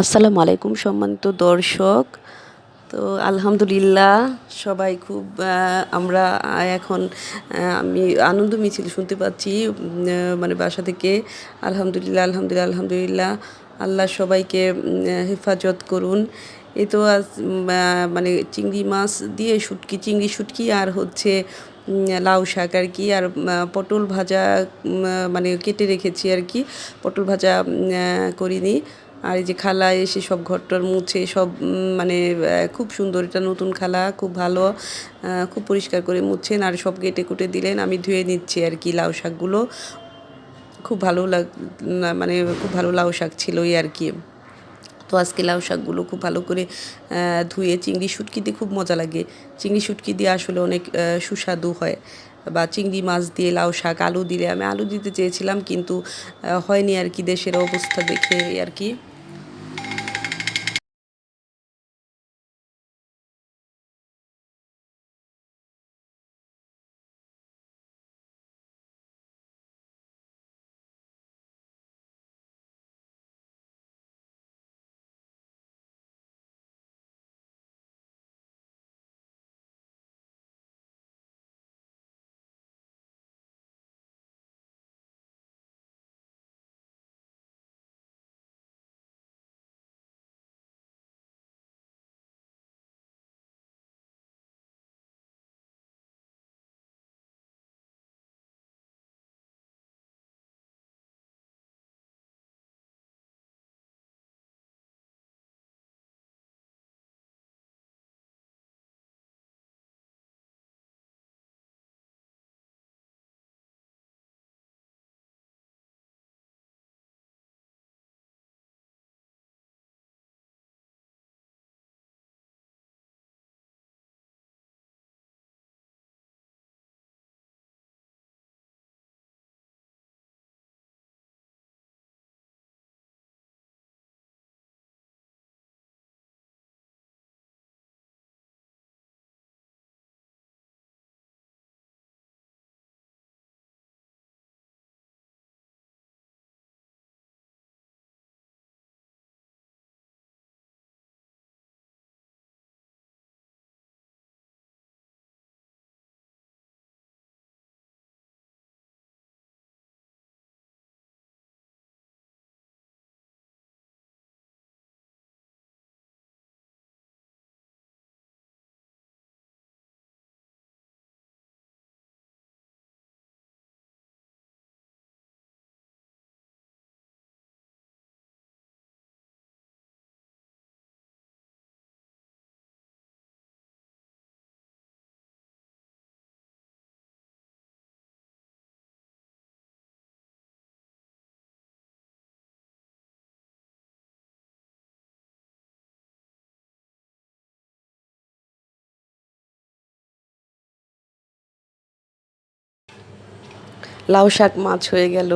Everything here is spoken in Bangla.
আসসালামু আলাইকুম সম্মানিত দর্শক। তো আলহামদুলিল্লাহ সবাই খুব আমরা এখন আমি আনন্দ মিছিল শুনতে পাচ্ছি মানে বাসা থেকে। আলহামদুলিল্লাহ আলহামদুলিল্লাহ আলহামদুলিল্লাহ। আল্লাহ সবাইকে হেফাজত করুন। এ তো আজ মানে চিংড়ি মাছ দিয়ে শুটকি, চিংড়ি শুটকি আর হচ্ছে লাউ শাক আর কি। আর পটল ভাজা মানে কেটে রেখেছি আর কি। পটল ভাজা করিনি। আর এই যে খালা এসে সব ঘরটর মুছে সব মানে খুব সুন্দর এটা নতুন খালা, খুব ভালো খুব পরিষ্কার করে মুছছেন আর সব কেটে কুটে দিলেন। আমি ধুয়ে নিচ্ছি আর কি লাউ শাকগুলো। খুব ভালো লাগ মানে খুব ভালো লাউ শাক ছিল এই আর কি। তো আজকে লাউ শাকগুলো খুব ভালো করে ধুয়ে চিংড়ি শুটকি দিয়ে খুব মজা লাগে। চিংড়ি শুটকি দিয়ে আসলে অনেক সুস্বাদু হয়। বা চিংড়ি মাছ দিয়ে লাউ শাক, আলু দিলে, আমি আলু দিতে চেয়েছিলাম কিন্তু হয়নি আর কি দেশের অবস্থা দেখে আর কি। লাউ শাক মাছ হয়ে গেল।